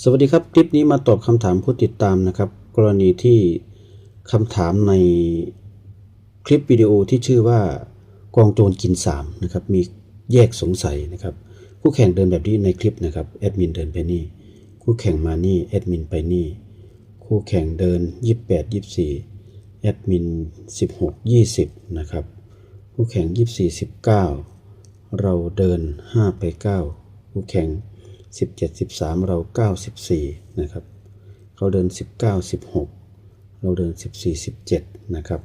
สวัสดีครับ คลิปนี้มาตอบคำถามผู้ติดตามนะครับ กรณีที่คำถามในคลิปวิดีโอที่ชื่อว่ากองโจรกินสามนะครับมีแยกสงสัยนะครับคู่แข่งเดินแบบนี้ในคลิปนะครับแอดมินเดินไปนี่ คู่แข่งมานี่แอดมินไปนี่ คู่แข่งเดิน 28 24แอดมิน16 20นะครับคู่แข่ง 24 19 เราเดิน 5 ไป 9 คู่แข่ง 17 13 เรา 94 นะครับ เขาเดิน 19 16 เราเดิน 14 17 นะครับ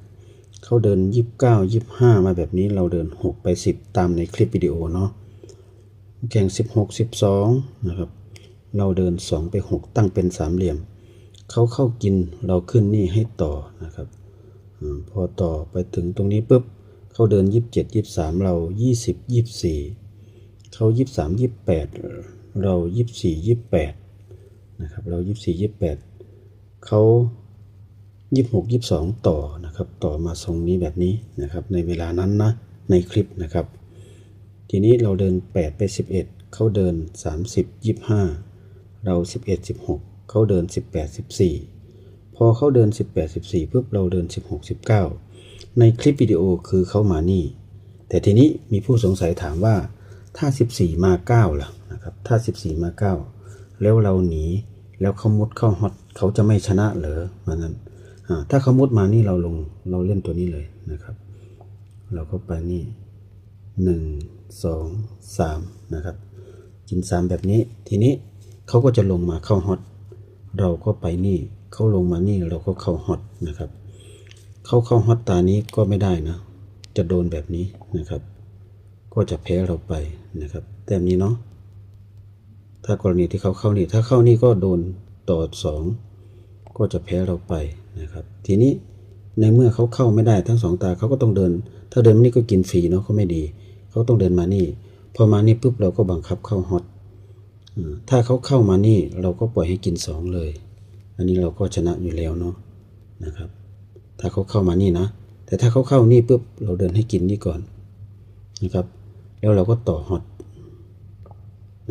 เขาเดิน 29 25 มาแบบนี้เราเดิน 6 ไป 10 ตามในคลิปวิดีโอเนาะแข่ง 16 12 นะครับ เราเดิน 2 ไป 6 ตั้งเป็นสามเหลี่ยม เขาเข้ากินเราขึ้นนี่ให้ต่อนะครับพอต่อไปถึงตรงนี้ปุ๊บเขาเดิน 27 23 เรา 20 24 เขา 23 28 เรา 24 28นะครับเรา 24 28เขา26 22 ต่อนะครับต่อมาทรงนี้แบบนี้นะครับในเวลานั้นนะในคลิปนะครับ ทีนี้เราเดิน 8 ไป 11 เขาเดิน 30 25 เรา 11 16 เขาเดิน 18 14 พอเขาเดิน 18 14ปุ๊บเราเดิน 16 19 ในคลิปวิดีโอคือเขามานี่ แต่ทีนี้มีผู้สงสัยถามว่าถ้า 14 มา 9 ล่ะ นะครับ ถ้า 14 มา 9 แล้วเราหนี แล้วเขามุดเข้าฮอตเขาจะไม่ชนะเหรอมันนั้นถ้าเขามุดมานี่เราลงเราเล่นตัวนี้เลยนะครับ เราก็ไปนี่หนึ่งสองสามนะครับกินสามแบบนี้ ทีนี้เขาก็จะลงมาเข้าฮอตเราก็ไปนี่เขาลงมานี่เราก็เข้าฮอตนะครับเขาเข้าฮอตตานี้ก็ไม่ได้นะ จะโดนแบบนี้นะครับ ก็จะแพ้เราไปนะครับ แต้มนี้เนาะ ถ้ากรณีที่เขาเข้านี่ ถ้าเข้านี่ก็โดนต่อสองก็จะแพ้เราไปนะครับ ทีนี้ในเมื่อเขาเข้าไม่ได้ทั้งสองตาเขาก็ต้องเดิน ถ้าเดินมานี่ก็กินฟรีเนาะเขาไม่ดี เขาต้องเดินมานี่ พอมานี่ปุ๊บเราก็บังคับเข้าฮอตถ้าเขาเข้ามานี่เราก็ปล่อยให้กินสองเลย อันนี้เราก็ชนะอยู่แล้วเนาะนะครับ ถ้าเขาเข้ามานี่นะ แต่ถ้าเขาเข้านี่ปุ๊บเราเดินให้กินนี่ก่อนนะครับ แล้วเราก็ต่อฮอต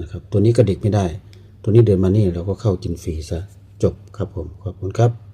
นะครับ ตัวนี้กระดิกไม่ได้ ตัวนี้เดินมานี่เราก็เข้ากินฟรีซะจบครับผมขอบคุณครับ